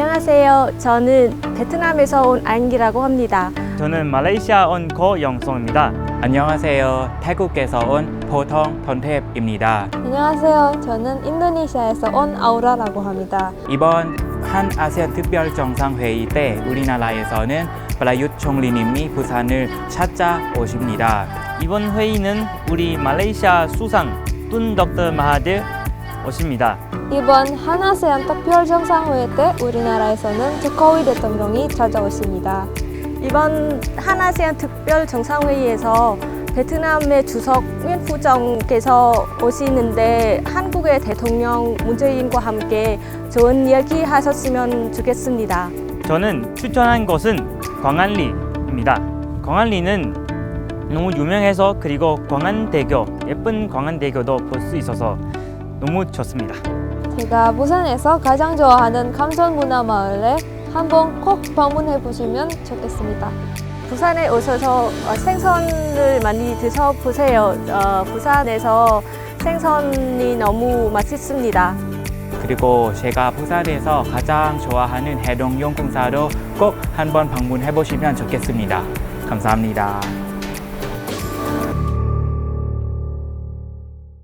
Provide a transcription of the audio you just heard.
안녕하세요. 저는 베트남에서 온 안기라고 합니다. 저는 말레이시아 온 고영성입니다. 안녕하세요. 태국에서 온 보통 던탭입니다. 안녕하세요. 저는 인도네시아에서 온 아우라라고 합니다. 이번 한 아세안 특별 정상회의 때 우리나라에서는 브라윷 총리님이 부산을 찾아오십니다. 이번 회의는 우리 말레이시아 수상 툰 덕터 마하딜 오십니다. 이번 한아세안 특별 정상회의 때 우리나라에서는 조코위 대통령이 찾아오십니다. 이번 한아세안 특별 정상회의에서 베트남의 주석 민후정께서 오시는데 한국의 대통령 문재인과 함께 좋은 이야기 하셨으면 좋겠습니다. 저는 추천한 곳은 광안리입니다. 광안리는 너무 유명해서 그리고 광안대교, 예쁜 광안대교도 볼 수 있어서 너무 좋습니다. 제가 부산에서 가장 좋아하는 감천 문화 마을에 한번 꼭 방문해 보시면 좋겠습니다. 부산에 오셔서 어, 생선을 많이 드셔보세요. 어, 부산에서 생선이 너무 맛있습니다. 그리고 제가 부산에서 가장 좋아하는 해동용궁사로 꼭 한번 방문해 보시면 좋겠습니다. 감사합니다.